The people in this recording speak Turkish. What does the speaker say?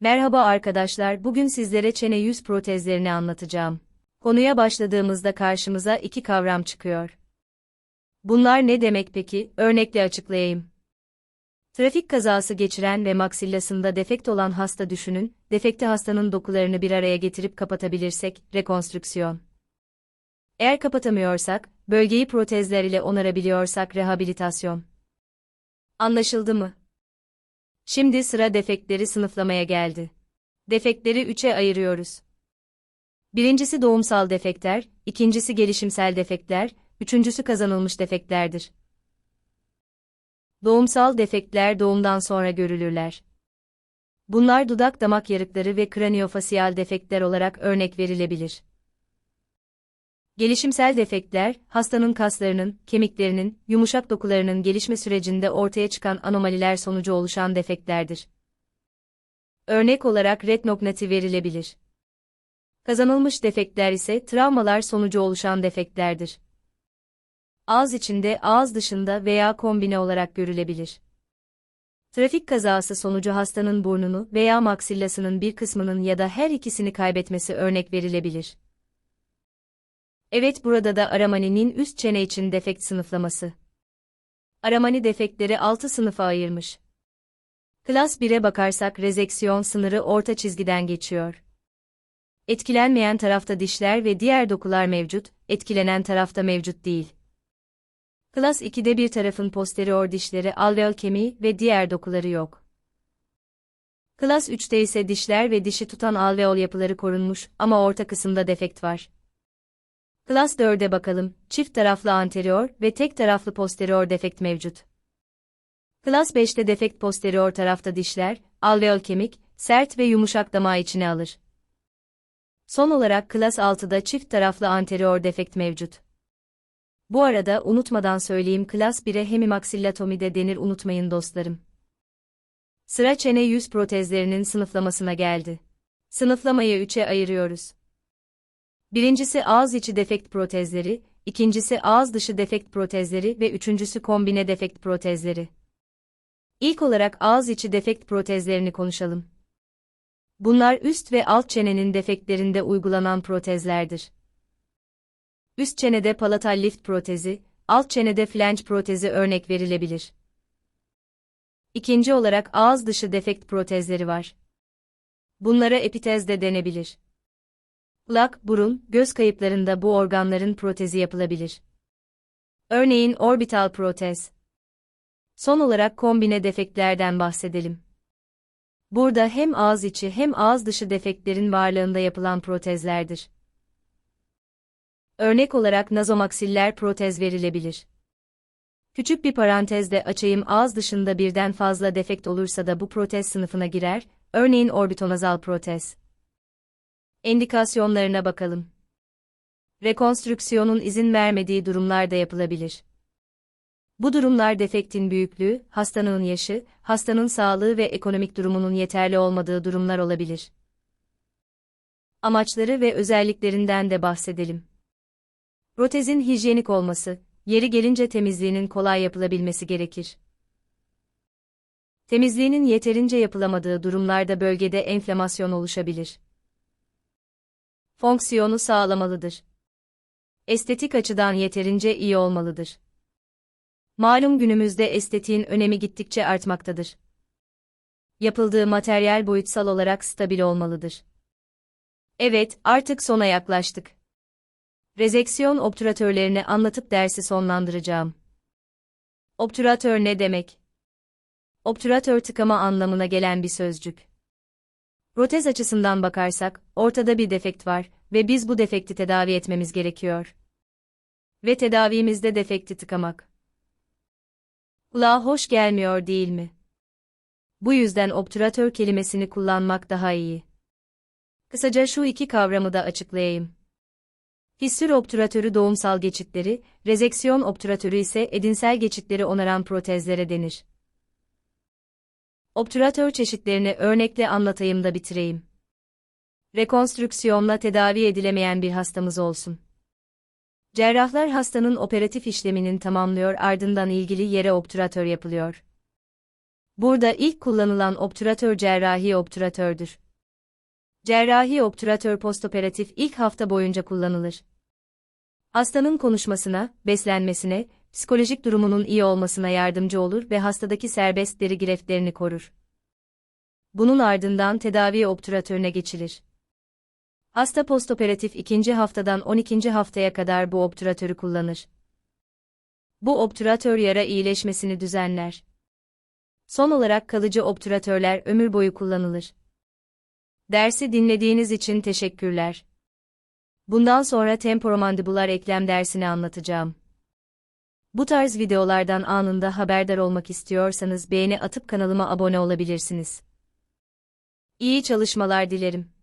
Merhaba arkadaşlar, bugün sizlere çene yüz protezlerini anlatacağım. Konuya başladığımızda karşımıza iki kavram çıkıyor. Bunlar ne demek peki? Örnekle açıklayayım. Trafik kazası geçiren ve maksillasında defekt olan hasta düşünün, defekti hastanın dokularını bir araya getirip kapatabilirsek, rekonstrüksiyon. Eğer kapatamıyorsak, bölgeyi protezler ile onarabiliyorsak rehabilitasyon. Anlaşıldı mı? Şimdi sıra defektleri sınıflamaya geldi. Defektleri üçe ayırıyoruz. Birincisi doğumsal defektler, ikincisi gelişimsel defektler, üçüncüsü kazanılmış defektlerdir. Doğumsal defektler doğumdan sonra görülürler. Bunlar dudak damak yarıkları ve kraniofasiyal defektler olarak örnek verilebilir. Gelişimsel defektler, hastanın kaslarının, kemiklerinin, yumuşak dokularının gelişme sürecinde ortaya çıkan anomaliler sonucu oluşan defektlerdir. Örnek olarak retinognati verilebilir. Kazanılmış defektler ise travmalar sonucu oluşan defektlerdir. Ağız içinde, ağız dışında veya kombine olarak görülebilir. Trafik kazası sonucu hastanın burnunu veya maksillasının bir kısmının ya da her ikisini kaybetmesi örnek verilebilir. Evet burada da Aramani'nin üst çene için defekt sınıflaması. Aramani defektleri 6 sınıfa ayırmış. Klas 1'e bakarsak rezeksiyon sınırı orta çizgiden geçiyor. Etkilenmeyen tarafta dişler ve diğer dokular mevcut, etkilenen tarafta mevcut değil. Klas 2'de bir tarafın posterior dişleri alveol kemiği ve diğer dokuları yok. Klas 3'te ise dişler ve dişi tutan alveol yapıları korunmuş ama orta kısımda defekt var. Klas 4'e bakalım, çift taraflı anterior ve tek taraflı posterior defekt mevcut. Klas 5'te defekt posterior tarafta dişler, alveol kemik, sert ve yumuşak damağı içine alır. Son olarak klas 6'da çift taraflı anterior defekt mevcut. Bu arada unutmadan söyleyeyim klas 1'e hemimaksillatomi de denir unutmayın dostlarım. Sıra çene yüz protezlerinin sınıflamasına geldi. Sınıflamayı 3'e ayırıyoruz. Birincisi ağız içi defekt protezleri, ikincisi ağız dışı defekt protezleri ve üçüncüsü kombine defekt protezleri. İlk olarak ağız içi defekt protezlerini konuşalım. Bunlar üst ve alt çenenin defektlerinde uygulanan protezlerdir. Üst çenede palatal lift protezi, alt çenede flange protezi örnek verilebilir. İkinci olarak ağız dışı defekt protezleri var. Bunlara epitez de denebilir. Kulak, burun, göz kayıplarında bu organların protezi yapılabilir. Örneğin orbital protez. Son olarak kombine defektlerden bahsedelim. Burada hem ağız içi hem ağız dışı defektlerin varlığında yapılan protezlerdir. Örnek olarak nazomaksiller protez verilebilir. Küçük bir parantezde açayım ağız dışında birden fazla defekt olursa da bu protez sınıfına girer, örneğin orbitonazal protez. Endikasyonlarına bakalım. Rekonstrüksiyonun izin vermediği durumlarda yapılabilir. Bu durumlar defektin büyüklüğü, hastanın yaşı, hastanın sağlığı ve ekonomik durumunun yeterli olmadığı durumlar olabilir. Amaçları ve özelliklerinden de bahsedelim. Protezin hijyenik olması, yeri gelince temizliğinin kolay yapılabilmesi gerekir. Temizliğinin yeterince yapılamadığı durumlarda bölgede enflamasyon oluşabilir fonksiyonu sağlamalıdır. Estetik açıdan yeterince iyi olmalıdır. Malum günümüzde estetiğin önemi gittikçe artmaktadır. Yapıldığı materyal boyutsal olarak stabil olmalıdır. Evet, artık sona yaklaştık. Rezeksiyon obturatörlerini anlatıp dersi sonlandıracağım. Obturatör ne demek? Obturatör tıkama anlamına gelen bir sözcük. Protez açısından bakarsak, ortada bir defekt var ve biz bu defekti tedavi etmemiz gerekiyor. Ve tedavimizde defekti tıkamak. Kulağa hoş gelmiyor değil mi? Bu yüzden obturatör kelimesini kullanmak daha iyi. Kısaca şu iki kavramı da açıklayayım. Fissür obturatörü doğumsal geçitleri, rezeksiyon obturatörü ise edinsel geçitleri onaran protezlere denir. Obturatör çeşitlerini örnekle anlatayım da bitireyim. Rekonstrüksiyonla tedavi edilemeyen bir hastamız olsun. Cerrahlar hastanın operatif işleminin tamamlıyor ardından ilgili yere obturatör yapılıyor. Burada ilk kullanılan obtüratör cerrahi obtüratördür. Cerrahi obtüratör postoperatif ilk hafta boyunca kullanılır. Hastanın konuşmasına, beslenmesine, psikolojik durumunun iyi olmasına yardımcı olur ve hastadaki serbest deri gireftlerini korur. Bunun ardından tedavi obtüratörüne geçilir. Hasta postoperatif ikinci haftadan 12. haftaya kadar bu obtüratörü kullanır. Bu obtüratör yara iyileşmesini düzenler. Son olarak kalıcı obtüratörler ömür boyu kullanılır. Dersi dinlediğiniz için teşekkürler. Bundan sonra temporomandibular eklem dersini anlatacağım. Bu tarz videolardan anında haberdar olmak istiyorsanız beğeni atıp kanalıma abone olabilirsiniz. İyi çalışmalar dilerim.